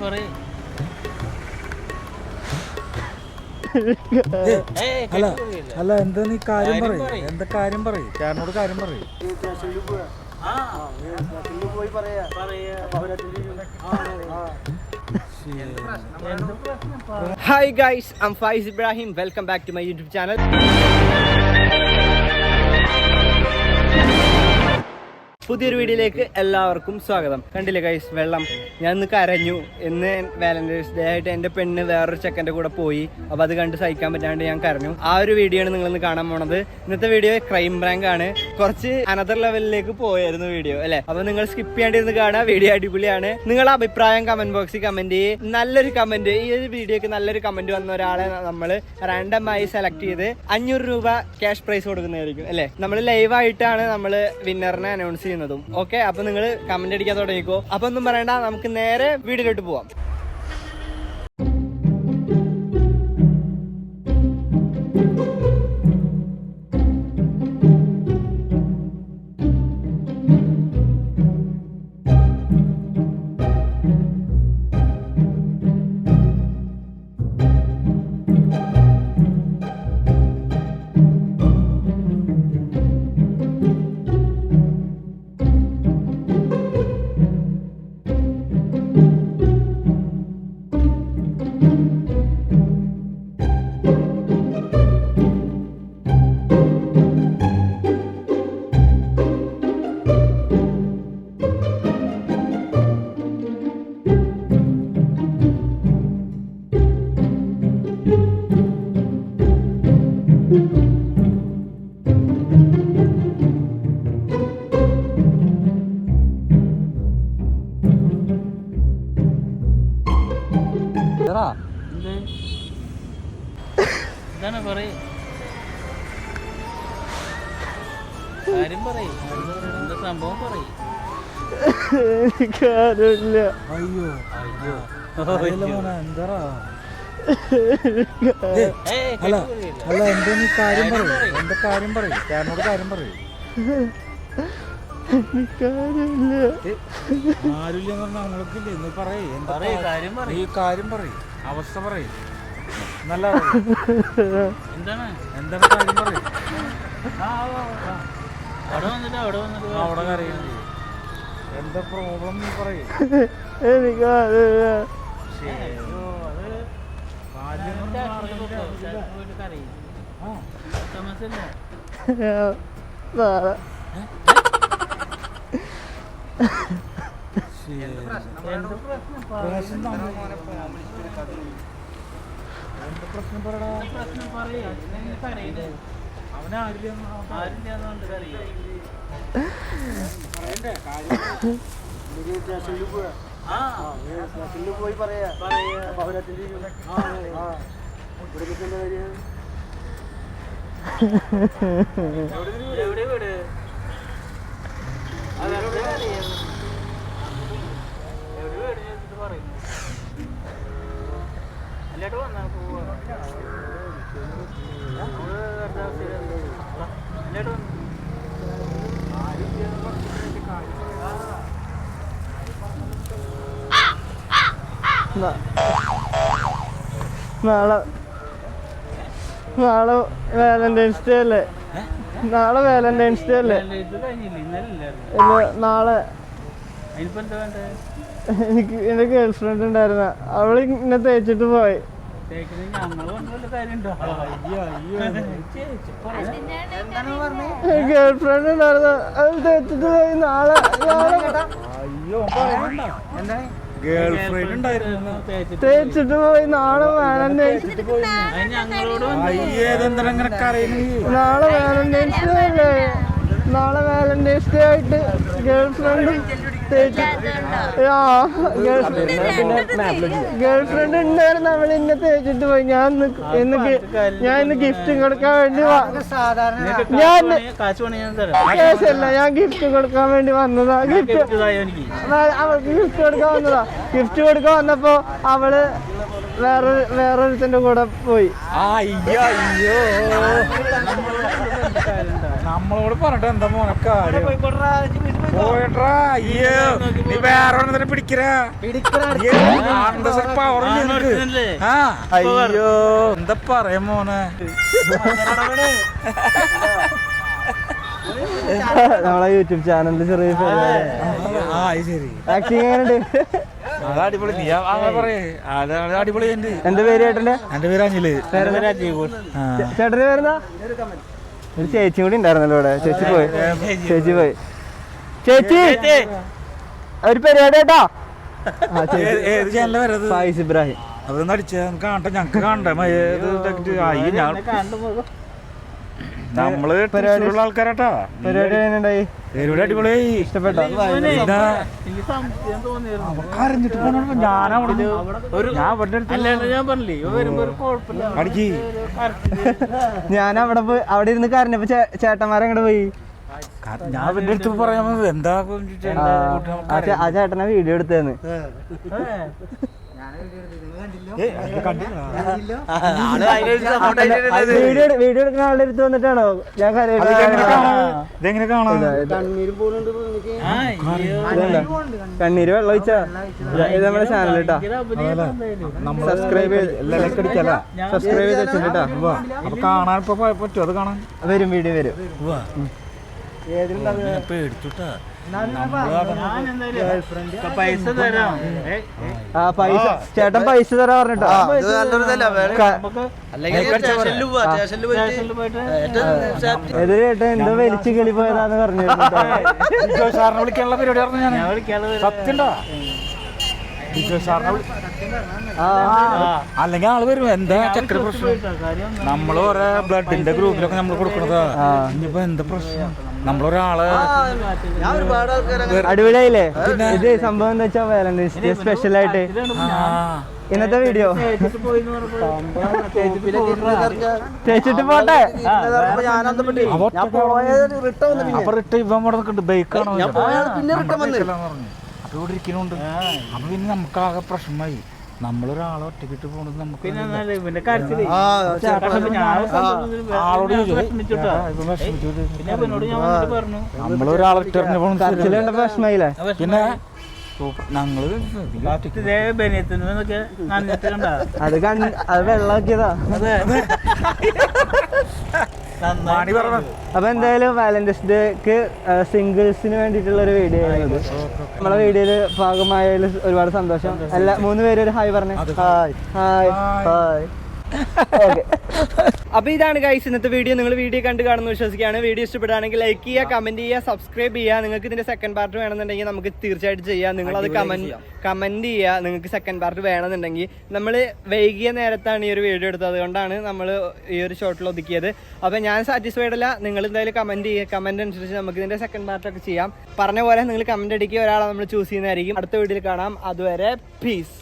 പറയ് അല്ല അല്ല എന്താ നീ കാര്യം പറയും? എന്താ കാര്യം പറയും? ചേട്ടനോട് കാര്യം പറയും. Hi guys I'm Faiz Ibrahim welcome back to my YouTube channel പുതിയൊരു വീഡിയോയിലേക്ക് എല്ലാവർക്കും സ്വാഗതം. കണ്ടില്ലേ കൈസ് വെള്ളം. ഞാൻ ഇന്ന് കരഞ്ഞു. ഇന്ന് വാലന്റൈൻസ് ഡേ ആയിട്ട് എന്റെ പെണ്ണ് വേറൊരു ചെക്കന്റെ കൂടെ പോയി. അപ്പോൾ അത് കണ്ട് സഹിക്കാൻ പറ്റാണ്ട് ഞാൻ കരഞ്ഞു. ആ ഒരു വീഡിയോ ആണ് നിങ്ങൾ ഇന്ന് കാണാൻ പോണത്. ഇന്നത്തെ വീഡിയോ ക്രൈം ബ്രാങ്ക് ആണ്. കുറച്ച് അനദർ ലെവലിലേക്ക് പോയായിരുന്നു വീഡിയോ അല്ലേ? അപ്പോൾ നിങ്ങൾ സ്കിപ്പ് ചെയ്യാണ്ടിരുന്ന് കാണുക. വീഡിയോ അടിപൊളിയാണ്. നിങ്ങളുടെ അഭിപ്രായം കമന്റ് ബോക്സിൽ കമന്റ് ചെയ്യ്. നല്ലൊരു കമന്റ് ഈ ഒരു വീഡിയോക്ക് നല്ലൊരു കമന്റ് വന്ന ഒരാളെ നമ്മൾ റാൻഡമായി സെലക്ട് ചെയ്ത് അഞ്ഞൂറ് രൂപ ക്യാഷ് പ്രൈസ് കൊടുക്കുന്നതായിരിക്കും അല്ലേ? നമ്മൾ ലൈവായിട്ടാണ് നമ്മൾ വിന്നറിനെ അനൗൺസ് ചെയ്യുന്നതും. ഓക്കെ അപ്പൊ നിങ്ങൾ കമന്റ് അടിക്കാൻ തുടങ്ങിക്കോ. അപ്പൊ ഒന്നും പറയണ്ട നമുക്ക് നേരെ വീഡിയോയിലോട്ട് പോവാം. എന്ത്? എന്താണ് പറയ്? കാര്യം പറയ്. എന്താ സംഭവം പറയ്? എനിക്കാരുമില്ല. അയ്യോ. അയ്യോ. അല്ല. അല്ല എന്താ നീ കാര്യം പറയൂ. എന്താ കാര്യം പറയും. ചേട്ടനോട് കാര്യം പറയും. ആരുമില്ല പറഞ്ഞാൽ നമ്മൾക്കില്ലേ? നീ പറയേ. എന്താ നീ കാര്യം പറയും. അവസ്ഥ പറയും. നല്ല എന്താണ്? എന്താണ് കാര്യം പറയും. അവിടെ വന്നിട്ട് അവിടെ വന്നിട്ട് അവിടെ കരയുന്നത് എന്താ പ്രോബ്ലം നീ പറയും. എനിക്കാരുമില്ല അയ്യോ, പ്രശ്നം പറയടാ പ്രശ്നം പറയ്. എന്തിനാ കരയുന്നെ? അവനാരില്ല ആരില്ലാന്നോണ്ട് കരയും. ആ, പോയി പറയാ പറയാ. എവിടെ വീട്? നാളെ നാളെ വാലന്റൈൻസ് ഡേ അല്ലേ നാളെ വാലന്റൈൻസ് ഡേ അല്ലേ നാളെ എനിക്ക് എന്റെ ഗേൾ ഫ്രണ്ട് ഉണ്ടായിരുന്ന അവൾ ഇന്നെ തേച്ചിട്ട് പോയി ഗേൾ ഫ്രണ്ട് ഉണ്ടായിരുന്ന. പോയി നാളെ. നാളെ. അയ്യോ പറയണ്ട. ഗേൾ ഫ്രണ്ട് ഉണ്ടായിരുന്നു. തേച്ചിട്ട് തേച്ചിട്ട് പോയി. നാളെ വാലന്റൈൻസ് നാളെ വാലന്റൈൻസ് ഡേ അല്ലേ നാളെ വാലന്റൈൻസ് ഡേ ആയിട്ട് girl friend girl girlfriend ഉണ്ടായിരുന്നു. അവൾ ഇന്നെ തേച്ചിട്ട് പോയി. ഞാൻ ഇന്ന് ഞാൻ ഇന്ന് ഗിഫ്റ്റ് കൊടുക്കാൻ വേണ്ടി ഞാൻ ഞാൻ തരാം. കേസല്ല. ഞാൻ ഗിഫ്റ്റ് കൊടുക്കാൻ വേണ്ടി വന്നതാ. ഗിഫ്റ്റ് എനിക്ക്. അവൾക്ക് ഗിഫ്റ്റ് കൊടുക്കാൻ വന്നതാ. ഗിഫ്റ്റ് കൊടുക്കാൻ വന്നപ്പോ അവൾ വേറെ വേറൊരുത്തിന്റെ കൂടെ പോയി. അയ്യോ അയ്യോ. നമ്മളോട് പറഞ്ഞിട്ട് എന്താ മോനെ കാര്യം? പോയട്രാ? അയ്യോ നീ വേറെ ഒരെണ്ണത്തിനെ പിടിക്കരാ. പവർ ആ, നിർത്തുന്നില്ലേ? ആ അയ്യോ എന്താ പറയാ മോനെ? നമ്മളെ യൂട്യൂബ് ചാനലിൽ ചെറിയ ആക്ടിങ് എങ്ങനെയുണ്ട്? അടിപൊളി. നീ പറയേ. അടിപൊളി എന്റെ പേര് ചേട്ടന്റെ എന്റെ പേര് അനിൽ. ആ. ചേട്ടന്റെ പേരെന്താ? ഒരു ചേച്ചി കൂടി ഉണ്ടായിരുന്നല്ലോ ഇവിടെ. ചേച്ചി പോയി. ചേച്ചി പോയി. ചേച്ചി. ഒരു പരിപാടി കേട്ടോ. ഫായിസ് ഇബ്രാഹിം. അതൊന്നും അടിച്ച കാണട്ടെ ഞങ്ങക്ക് കാണണ്ടേ ഞാൻ നമ്മൾ പരിപാടിയുള്ള ആൾക്കാരാട്ടാ. പരിപാടി പരിപാടി അടിപൊളിയായി. ഇഷ്ടപ്പെട്ടോ? കരഞ്ഞിട്ട് പോണോ? ഞാൻ അവിടെ ഞാൻ അടിക്ക്. അവിടെ പോയി അവിടെ ഇരുന്ന് കരഞ്ഞപ്പോ ചേട്ടന്മാരെ അങ്ങോട്ട് പോയി. ഞാൻ ഇവന്റെ അടുത്ത് പറയാൻ എന്താ ആ, ചേട്ടനെ വീഡിയോ എടുത്തേന്ന്. വീഡിയോ വീഡിയോ എടുക്കുന്ന ആളുടെ അടുത്ത് വന്നിട്ടാണോ? ഞാൻ? ഇതെങ്ങനെ കാണാം? കണ്ണീര് വെള്ളം ഒഴിച്ചാ ഇത് നമ്മുടെ ചാനൽ കേട്ടാ. സബ്സ്ക്രൈബ് ചെയ്ത് സബ്സ്ക്രൈബ് ചെയ്ത് വെച്ചിട്ടാ അപ്പൊ കാണാൻ ഇപ്പൊ പറ്റുമോ അത് കാണാൻ? വരും വീഡിയോ വരും. പേടിച്ചുട്ടാ. ചേട്ടൻ പൈസ തരാ പറഞ്ഞിട്ടോ? ഏത് ചേട്ടൻ എന്തോ വലിച്ചു കിളി പോയതാന്ന് പറഞ്ഞു സാറിനെ വിളിക്കാനുള്ള പരിപാടി പറഞ്ഞു ഞാൻ ആ അല്ലെങ്കിൽ ആൾ വരും. എന്താ ചക്ര പ്രശ്നം? നമ്മൾ കൊറേ ബ്ലഡിന്റെ ഗ്രൂപ്പിലൊക്കെ നമ്മൾ കൊടുക്കണതാ. ആ. ഇനിയിപ്പോ എന്താ പ്രശ്നം? നമ്മളൊരാളെ അടിപൊളിയായില്ലേ? ഇത് സംഭവം എന്താ വെച്ചാ വാലന്റൈൻസ് ഡേ സ്പെഷ്യൽ ആയിട്ട് ഇന്നത്തെ വീഡിയോ തേച്ചിട്ട് പോട്ടെ? അപ്പൊ റിട്ട ഇവൻ ഇവിടെ നിൽക്കുന്നുണ്ട്. ബൈക്കാണോ അപ്പൊ ഇവിടെ ഇരിക്കുന്നുണ്ട്. അപ്പൊ പിന്നെ നമുക്ക് ആകെ പ്രശ്നമായി. നമ്മളൊരാളെ ഒറ്റക്കിട്ട് പോണത് നമുക്ക് നമ്മളൊരാളെ ഇട്ടെറിഞ്ഞ പോണത് പിന്നെ. ഞങ്ങൾ അത് അത് വെള്ളമാക്കിയതാ. മാണി പറഞ്ഞു അപ്പൊ എന്തായാലും വാലന്റൈൻസ് ഡേക്ക് സിംഗിൾസിന് വേണ്ടിട്ടുള്ള ഒരു വീഡിയോ ആയിരുന്നു. നമ്മളെ വീഡിയോയിൽ ഭാഗമായതിൽ ഒരുപാട് സന്തോഷം. അല്ല മൂന്ന് പേര് ഒരു ഹായ് പറഞ്ഞു. ഹായ്. ഹായ്. ഹായ്. അപ്പൊ ഇതാണ് ഗൈസ് ഇന്നത്തെ വീഡിയോ നിങ്ങൾ വീഡിയോ കണ്ട് കാണുന്നു വിശ്വസിക്കുകയാണ്. വീഡിയോ ഇഷ്ടപ്പെടുകയാണെങ്കിൽ ലൈക്ക് ചെയ്യുക കമന്റ് ചെയ്യുക സബ്സ്ക്രൈബ് ചെയ്യുക. നിങ്ങൾക്ക് ഇതിന്റെ സെക്കൻഡ് പാർട്ട് വേണമെന്നുണ്ടെങ്കിൽ നമുക്ക് തീർച്ചയായിട്ടും ചെയ്യാം. നിങ്ങൾ അത് കമന്റ് കമന്റ് ചെയ്യുക നിങ്ങൾക്ക് സെക്കൻഡ് പാർട്ട് വേണമെന്നുണ്ടെങ്കിൽ. നമ്മൾ വൈകിയ നേരത്താണ് ഈ ഒരു വീഡിയോ എടുത്തത്. അതുകൊണ്ടാണ് നമ്മൾ ഈ ഒരു ഷോട്ടിൽ ഒതുക്കിയത്. അപ്പൊ ഞാൻ സാറ്റിസ്ഫൈഡ് അല്ല. നിങ്ങൾ എന്തായാലും കമന്റ് ചെയ്യുക. കമന്റ് അനുസരിച്ച് നമുക്ക് ഇതിന്റെ സെക്കൻഡ് പാർട്ട് ഒക്കെ ചെയ്യാം. പറഞ്ഞ പോലെ നിങ്ങൾ കമന്റ് അടിക്കുക. ഒരാളെ നമ്മൾ ചൂസ് ചെയ്യുന്നതായിരിക്കും. അടുത്ത വീഡിയോയിൽ കാണാം. അതുവരെ പീസ്